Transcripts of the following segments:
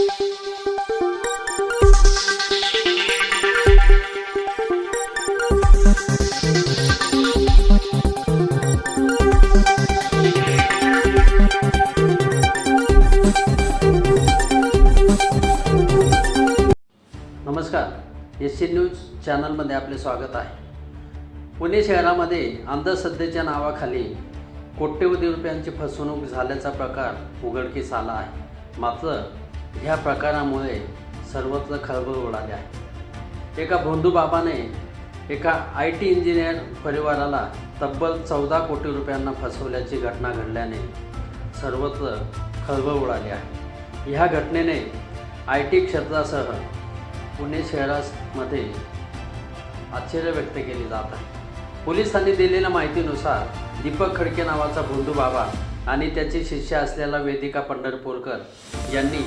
नमस्कार. S C news चॅनलमध्ये आपले स्वागत आहे. पुणे शहरामध्ये अंधश्रद्धेच्या नावाखाली कोट्यवधी रुपयांची फसवणूक झाल्याचा प्रकार उघडकीस आला आहे. मात्र ह्या प्रकारामुळे सर्वत्र खळबळ उडाली आहे. एका भोंदू बाबाने एका आय टी इंजिनियर परिवाराला तब्बल चौदा कोटी रुपयांना फसवल्याची घटना घडल्याने सर्वत्र खळबळ उडाली आहे. ह्या घटनेने आय टी क्षेत्रासह पुणे शहरामध्ये आश्चर्य व्यक्त केले जात आहे. पोलिसांनी दिलेल्या माहितीनुसार दीपक खडके नावाचा भोंदू बाबा आणि त्याचे शिष्य असलेला वेदिका पंढरपूरकर यांनी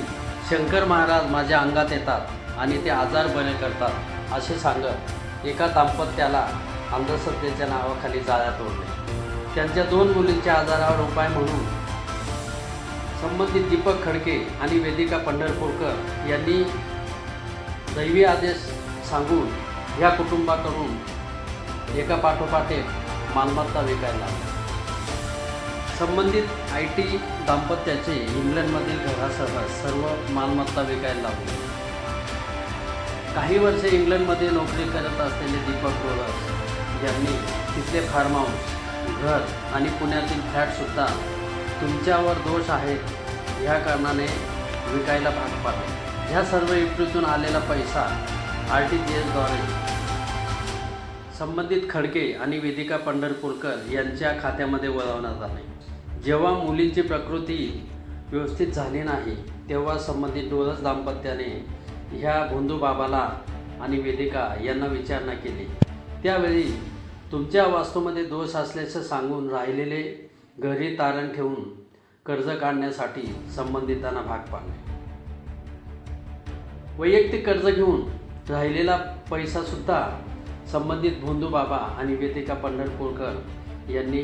शंकर महाराज माझ्या अंगात येतात आणि ते आजार बरे करतात असे सांगत एका दाम्पत्याला अंधश्रद्धेच्या नावाखाली जाळ्यात ओढले त्यांच्या दोन मुलींच्या आजारावर उपाय म्हणून संबंधित दीपक खडके आणि वेदिका पंढरपूरकर यांनी दैवी आदेश सांगून या कुटुंबाकडून एका पाठोपाठ एक मालमत्ता विकायला संबंधित आय टी दाम्पत्याचे इंग्लंडमधील घरासह सर्व मालमत्ता विकायला लागली काही वर्षे इंग्लंडमध्ये नोकरी करत असलेले दीपक रोलर यांनी तिथले फार्म हाऊस घर आणि पुण्यातील फ्लॅटसुद्धा तुमच्यावर दोष आहेत ह्या कारणाने विकायला भाग पाडले. ह्या सर्व युक्तीतून आलेला पैसा आर टी जी एसद्वारे संबंधित खडके आणि वेदिका पंढरपूरकर यांच्या खात्यामध्ये वळवण्यात आले. जेव्हा मुलींची प्रकृती व्यवस्थित झाली नाही तेव्हा संबंधित डोळस दाम्पत्याने ह्या भोंदू बाबाला आणि वेदिका यांना विचारणा केली. त्यावेळी तुमच्या वास्तूमध्ये दोष असल्याचं सांगून राहिलेले घरी तारण ठेवून कर्ज काढण्यासाठी संबंधितांना भाग पाडले. वैयक्तिक कर्ज घेऊन राहिलेला पैसासुद्धा संबंधित भोंदू बाबा आणि वेदिका पंढरपूरकर यांनी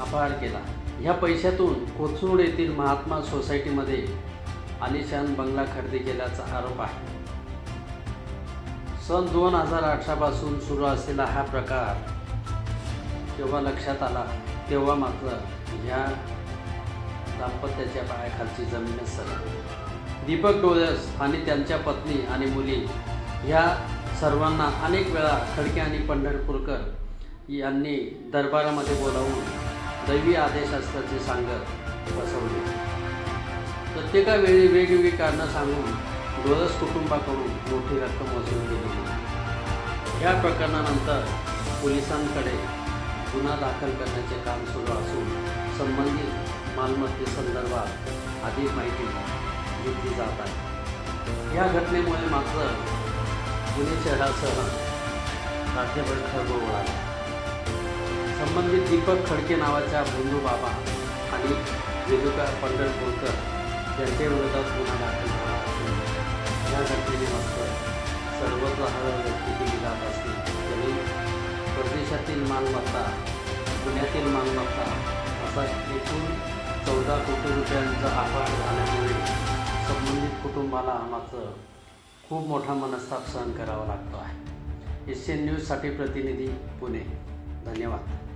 अपहार केला. ह्या पैशातून कोथरूड येथील महात्मा सोसायटीमध्ये आलिशान बंगला खरेदी केल्याचा आरोप आहे. सन दोन हजार अठरापासून सुरू असलेला हा प्रकार जेव्हा लक्षात आला तेव्हा मात्र ह्या दाम्पत्याच्या पायाखालची जमीनच सरकली दीपक डोळस आणि त्यांच्या पत्नी आणि मुली ह्या सर्वांना अनेक वेळा खडके आणि पंढरपूरकर यांनी दरबारामध्ये बोलावून दैवी आदेश असल्याचे सांगत बसवले. प्रत्येका वेळी वेगवेगळी कारणं सांगून डोळस कुटुंबाकडून मोठी रक्कम वसूल केली या प्रकरणानंतर पोलिसांकडे गुन्हा दाखल करण्याचे काम सुरू असून संबंधित मालमत्तेसंदर्भात अधिक माहिती घेतली जात आहे. या घटनेमुळे मात्र पुणे शहरासह राज्यभर खळबळ उडाला संबंधित दीपक खडके नावाच्या भोंदू बाबा आणि वेदुका पंढरपूरकर यांच्या विरोधात गुन्हा दाखल झाला असून या घटनेने मात्र सर्वत्र हळहळ व्यक्ती केली जात असली तरी परदेशातील मालमत्ता पुण्यातील मालमत्ता असा एकूण चौदा कोटी रुपयांचा आभार झाल्यामुळे संबंधित कुटुंबाला मात्र खूप मोठा मनस्ताप सहन करावा लागतो आहे. एशियन न्यूजसाठी प्रतिनिधी पुणे. धन्यवाद.